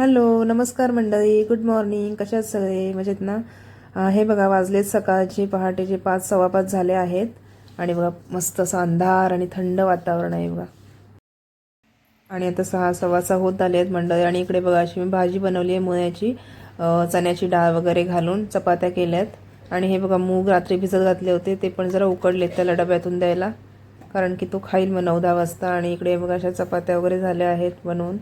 Hello नमस्कार मंडळी good morning कशा आहेत सगळे? मजेत ना? हे बघा वाजलेत सकाळचे पहाटेचे पाच सव्वा पाच झाले आहेत. आणि बघा मस्त असा अंधार आणि थंड वातावरण आहे बघा. आणि आता सहा सव्वा सहा होत आले आहेत मंडळी. आणि इकडे बघा अशी मी भाजी बनवली आहे मुळ्याची चण्याची डाळ वगैरे घालून चपात्या केल्यात. आणि हे बघा मूग रात्री भिजत घातले होते ते पण जरा उकडलेत त्याला डब्यातून द्यायला. कारण की तो खाईल मग नऊ दहा वाजता. आणि इकडे बघा अशा चपात्या वगैरे झाल्या आहेत बनवून.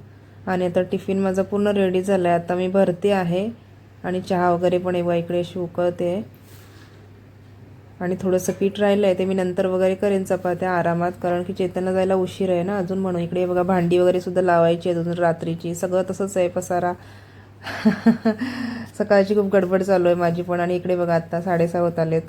आणि आता टिफिन माझा पूर्ण रेडी झाला आहे आता मी भरते आहे. आणि चहा वगैरे पण बघा इकडे अशी उकळते. आणि थोडंसं पीठ राहिलं आहे ते मी नंतर वगैरे करेन चपात्या आरामात. कारण की चेतना जायला उशीर आहे ना अजून म्हणून. इकडे बघा भांडी वगैरे सुद्धा लावायची आहेत अजून रात्रीची. सगळं तसंच आहे पसारा. सकाळची खूप गडबड चालू आहे माझी पण. आणि इकडे बघा आत्ता साडेसहा होत आलेत.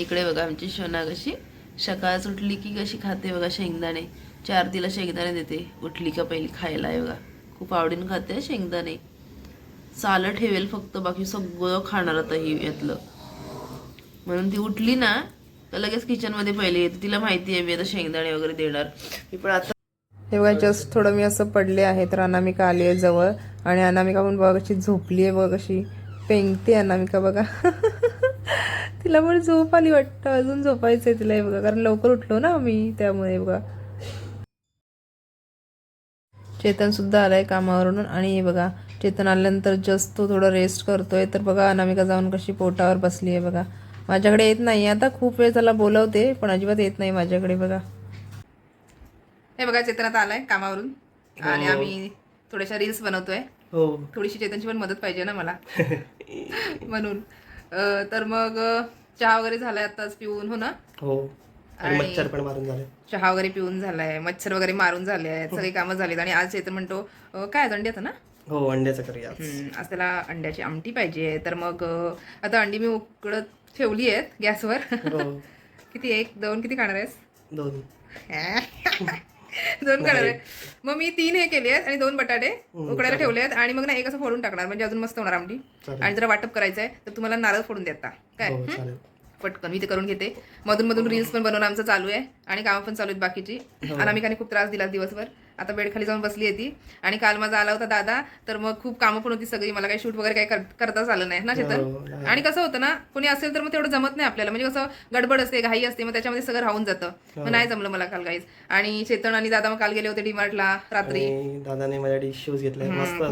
इकडे बघा आमची शोना कशी सकाळच उठली की कशी खाते बघा शेंगदाणे. चार तिला शेंगदाणे देते. उठली का पहिली खायला आहे बघा. खूप आवडीनं खाते शेंगदाणे. चालं ठेवेल फक्त बाकी सगळं खाणार आता ही यातलं. म्हणून ती उठली ना तर लगेच किचनमध्ये पहिले येते. तिला माहिती आहे मी आता शेंगदाणे वगैरे देणार. मी पण आता हे बघा जस्ट थोडं मी असं पडले आहे तर अनामिका आली आहे जवळ. आणि अनामिका पण बघा कशी झोपली आहे बघा कशी पेंगते अनामिका बघा. तिला पण झोप आली वाटतं. अजून झोपायचं आहे तिला हे बघा. कारण लवकर उठलो ना आम्ही त्यामुळे बघा. चेतन सुद्धा आलाय कामावरून आणि हे बघा चेतन आल्यानंतर जस्ट तो थोडा रेस्ट करतोय. तर बघा अनामिका जाऊन कशी पोटावर बसली आहे बघा. माझ्याकडे येत नाही आता खूप वेळ त्याला बोलवते पण अजिबात येत नाही माझ्याकडे बघा. हे बघा चेतन आता आलाय कामावरून. आणि आम्ही थोड्याशा रील्स बनवतोय. हो. थोडीशी चेतनची पण मदत पाहिजे ना मला. म्हणून. तर मग चहा वगैरे झालाय आताच पिऊन हो ना? हो. आणि मच्छर पण मारून झाले. चहा वगैरे पिऊन झालाय मच्छर वगैरे मारून झाले आहेत सगळी कामं झालीत आणि आज चेतन म्हणतो अं, काय अंडी आता ना? हो अंड्याचं करूया आज. हम्म, आज त्याला अंड्याची आमटी पाहिजे. तर मग अं, आता अंडी मी उकडत ठेवली आहेत गॅसवर. हो. किती एक दोन किती खाणार आहेस? दोन. दोन खाणार आहे. मग मी तीन हे केले आहेत आणि दोन बटाटे उकडायला ठेवले आहेत आणि मग ना एक असं फोडून टाकणार म्हणजे अजून मस्त होणार आमटी. चालेल. आणि जरा वाटप करायचं आहे तर तुम्हाला नारळ फोडून देता. काय? हो? चालेल. पटकन मी ते करून घेते. मधून मधून रील्स पण बनवणं आमचं चालू आहे. आणि कामं पण चालू आहेत बाकीची. अनामिकाने खूप त्रास दिला दिवसभर. आता बेड खाली जाऊन बसली आहे ती. आणि काल माझा आला होता दादा. तर मग खूप कामं पण होती सगळी. मला काही शूट वगैरे काही कर- करताच आलं नाही ना हो, चेतन? नाही. आणि कसं होतं ना कोणी असेल तर मग तेवढं जमत नाही आपल्याला. म्हणजे कसं गडबड असते घाई असते मग त्याच्यामध्ये सगळं राहून जातं. मग नाही जमलं मला काल काहीच. आणि चेतन आणि दादा मग काल गेले होते डीमार्टला रात्री. दादाने माझ्यासाठी शूज घेतले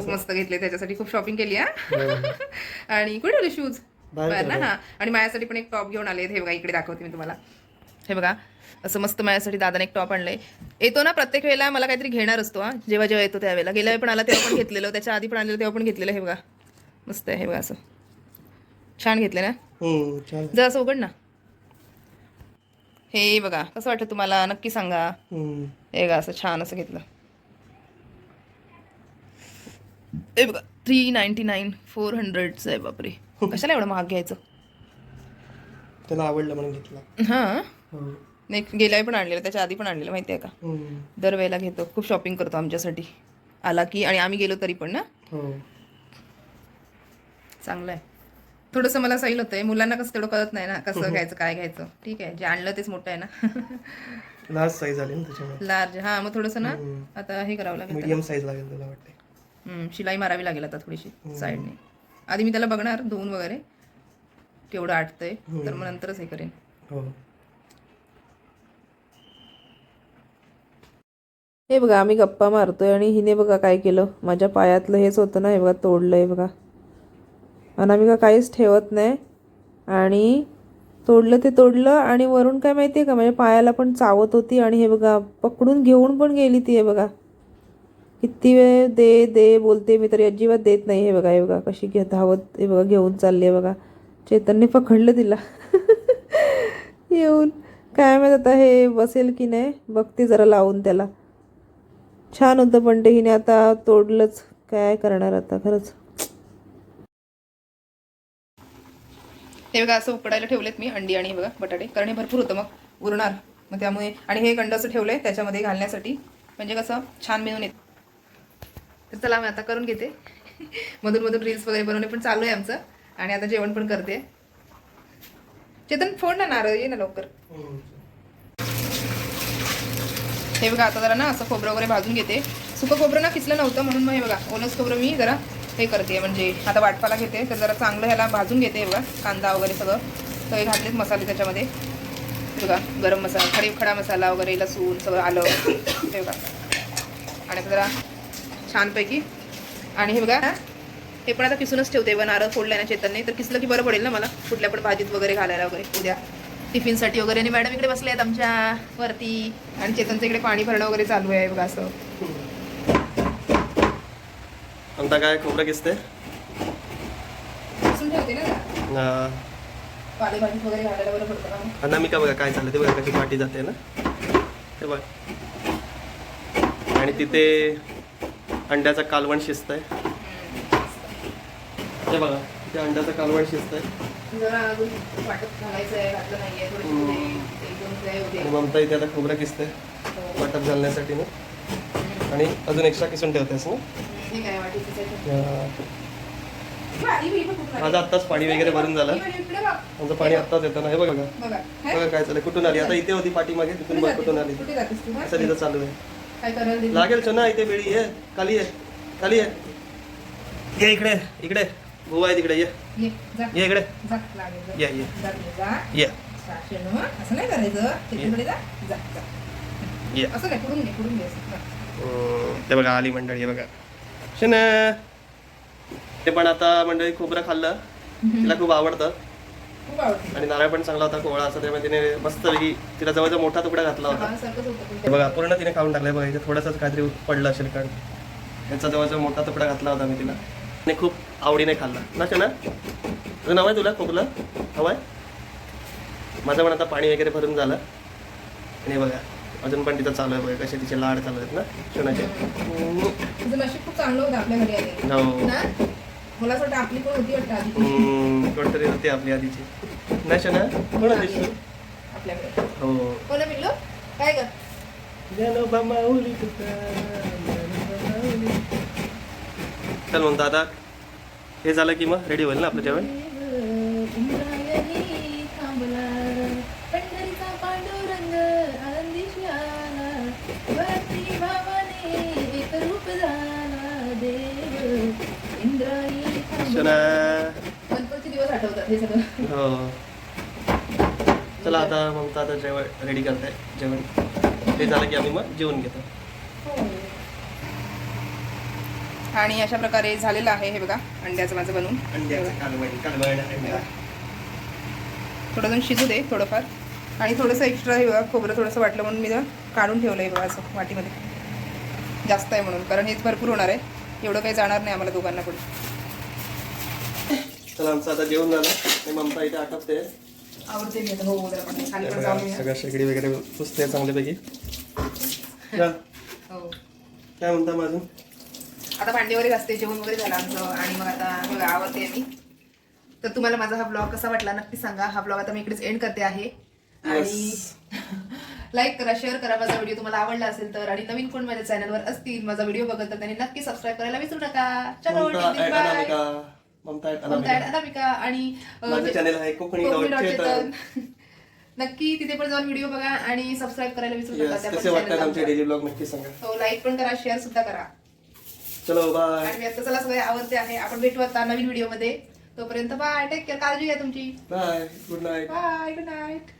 मस्त घेतले त्याच्यासाठी खूप शॉपिंग केली हा. हो. आणि कुठे शूज ना हा. आणि माझ्यासाठी पण एक टॉप घेऊन आले हे बघा इकडे दाखवते मी तुम्हाला. हे बघा असं मस्त माझ्यासाठी दादाने एक टॉप आणलंय. येतो ना प्रत्येक वेळेला मला काहीतरी घेणार असतो हा. जेव्हा जेव्हा येतो त्यावेळेला. गेल्या वेळी पण आला तेव्हा पण घेतलेलं. त्याच्या आधी पण आणलेलं तेव्हा पण घेतलेलं. हे बघा मस्त आहे हे बघा असं. छान घेतलं ना? छान. जर असं उघड ना. हे बघा कसं वाटतं तुम्हाला? नक्की सांगा. हम्म. हे बघा असं छान असं घेतलं. हे बघा थ्री नाईन्टी नाईन फोर हंड्रेडचं आहे बापरे. कशाला एवढं महाग घ्यायचं? त्याला आवडलं म्हणून घेतला. हां? हो. नाही गेल्या पण आणलेलं त्याच्या आधी पण आणलेलं माहिती आहे का? हम्म. दरवेळेला घेतो खूप शॉपिंग करतो आमच्यासाठी. आला की आणि आम्ही गेलो तरी पण ना? हो. चांगलं आहे थोडंसं मला सैल होतंय. मुलांना कसं तेवढं कळत नाही ना कसं घ्यायचं काय घ्यायचं. ठीक आहे जे आणलं तेच मोठं आहे ना? लार्ज साईज आली ना त्याच्यामुळे. लार्ज हां मग थोडंसं ना. आता हे करावं लागेल मीडियम साईज लागेल त्याला वाटते शिलाई मारावी लागेल आता थोडीशी साईडने. आधी मी त्याला बघणार धुवून वगैरे. तेवढं आटतंय तर मग नंतरच हे करेन. हो. हे बघा आम्ही गप्पा मारतोय आणि हिने बघा काय केलं. माझ्या पायातलं हेच होतं ना हे बघा तोडलं आहे बघा अनामिका काहीच ठेवत नाही. आणि तोडलं ते तोडलं आणि वरून काय माहिती आहे का माझ्या पायाला पण चावत होती आणि हे बघा पकडून घेऊन पण गेली ती हे बघा. किती वेळ दे दे बोलते मी तरी अजिबात देत नाही. हे बघा हे बघा कशी घे धावत हे बघा घेऊन चालली आहे बघा. चेतनने पकडलं तिला. येऊन. काय माहीत आता हे बसेल की नाही? बघते जरा लावून त्याला. छान होतं पण ते हिने आता तोडलंच. काय करणार आता? खरंच. हे बघा असं उकडायला ठेवलेत मी अंडी आणि हे बघा बटाटे. कारण हे भरपूर होतं मग. उरणार. मग त्यामुळे आणि हे गंड असं ठेवलंय त्याच्यामध्ये घालण्यासाठी. म्हणजे कसं छान मिळून येत. तर चला मी आता करून घेते. मधून मधून रील्स वगैरे बनवणे पण चालू आहे आमचं. आणि आता जेवण पण करते. चेतन फोन ना नारळ ये ना लवकर. हे बघा आता जरा ना असं खोबरं वगैरे भाजून घेते. सुकं खोबरं ना किसलं नव्हतं म्हणून मग हे बघा ओलंच खोबरं मी जरा हे करते. म्हणजे आता वाटपाला घेते. तर जरा चांगलं ह्याला भाजून घेते हे बघा कांदा वगैरे सगळं. तर हे घातलेत मसाले त्याच्यामध्ये. बघा गरम मसाला खडी खडा मसाला वगैरे लसूण सगळं आलं. हे बघा. आणि आता जरा छानपैकी. आणि हे बघा हे पण आता किसूनच ठेवते बघा नारळ फोडल्या ना चेतनने. तर किसलं की बरं पडेल ना मला? कुठल्या पण भाजीत वगैरे घालायला वगैरे उद्या. टिफिनसाठी वगैरे. आणि मॅडम इकडे बसले आहेत आमच्या वरती. आणि चेतनच्या इकडे पाणी भरणं वगैरे चालू आहे बघा असं. आमचा काय खोबरं किसते? किसून ठेवते ना जरा. पालेभाजीत वगैरे घालायला बरं पडतं ना. अनामिका बघा काय चाललं ते बघा कशी पाठी जाते ना. हे बघ. आणि तिथे अंड्याचं कालवण शिजत आहे हे बघा तिथे अंड्याचं कालवण शिजत आहे ममता इथे आता खोबरं किसते. वाटप घालण्यासाठी ना. आणि अजून एक्स्ट्रा किसून ठेवतेस ना. हे. ही ही? माझं आत्ताच पाणी वगैरे भरून झालं. ही पण आत्ताच येतं ना. हे बघा. बघा. हे? काय चाललंय. कुठून आली? आता इथे होती पाठीमागे तिथून कुठून आली. तू, हा? असं तिथं चालू आहे. काय करायला दिली? लागेल चना इथे बेळी ये खाली ये खाली ये ये इकडे इकडे भाऊ आहे तिकडे ये ये, जा. ये इकडे जा, लागेल, जा. ये ये जा तिथे, जा. ये हं? असं नाही करायचं तिकडे जा जा जा. ये असं नाही पुढून घे पुढून घे असं. जा. हम्म, ते बघा आली मंडळी हे बघा शन ते पण आता मंडळी खोबरं खाल्लं तिला खूप आवडतं खूप आवडते. आणि नारळ पण चांगला होता कोवळा असा त्यामुळे तिने मस्त तिला जवळचा मोठा तुकडा घातला होता. सारखंच होतं हे बघा पूर्ण तिने खाऊन टाकलंय बघा इथे थोडंसंच काहीतरी पडलं असेल कारण. याचा जवळचा मोठा तुकडा घातला होता मी तिला. आणि खूप आवडीने खाल्ला. ना? शना तुझं नाव आहे तुला खोकलं? हवं आहे? माझं पण आता पाणी वगैरे भरून झालं. आणि हे बघा अजून पण तिथं चालू आहे बघा कसे तिचे लाड चालू आहेत ना तुझं नशीब खूप चांगलं होतं आपल्या घरी आले हो. ना? मला असं वाटतं आपली पण होती वाटतं आधी कोणतरी होती आपली आधीची. ना शना कोण होती आपल्याकडे. हो. कोण पिल्लू? काय ग? ज्ञानोबा माऊली तुकाराम, ज्ञानोबा माऊली. चल म्हणतो आता हे झालं की मग रेडी होईल ना आपलं जेवण? इंद्रायणी गणपतीचे दिवस आठवतात हे सगळं. हो. चला आता ममता आता जेवण रेडी करताय. जेवण. ते झालं की आम्ही मग जेवण घेतो. आणि अशा प्रकारे झालेलं आहे हे बघा अंड्याचं माझं बनवून. थोडं जण शिजू दे थोडंफार. आणि थोडंसं एक्स्ट्रा हे बघा खोबरं थोडंसं वाटलं म्हणून मी काढून ठेवलं आहे बघा असं वाटीमध्ये. जास्त आहे म्हणून कारण हेच भरपूर होणार आहे. एवढं काही जाणार नाही आम्हाला दोघांना पण. चला आमचं आता जेवण झालं. आणि ममता इथे आटपते. आवडते हो जरा पण. खाली पण जाऊन येऊया. सगळं शेगडी वगैरे पुसते चांगल्यापैकी. चल, हो. काय म्हणता माझं आता भांडी वगैरे घासते जेवण वगैरे झालं आमचं. आणि मग आता बघा आवडते मी. तर तुम्हाला माझा हा ब्लॉग कसा वाटला नक्की सांगा. हा ब्लॉग आता मी इकडेच एंड करते आहे. आणि लाईक करा शेअर करा. माझा व्हिडिओ तुम्हाला आवडला असेल तर. आणि नवीन कोण माझ्या चॅनलवर असतील माझा व्हिडिओ बघत तर त्यांनी नक्की सबस्क्राईब करायला विसरू नका. चलो बाय अनामिका आणि चॅनल आहे कोकणी. नक्की तिथे पण जाऊन व्हिडिओ बघा आणि सबस्क्राईब करायला विसरू नका कसे वाटतात आमचे. डेली ब्लॉग नक्की सांगा. हो लाईक पण करा शेअर सुद्धा करा. चलो बाय आणि आता चला सगळे आवडते आहे. आपण भेटू आता नवीन व्हिडिओमध्ये. तोपर्यंत बाय टेक केअर काळजी घ्या तुमची. Bye good night bye good night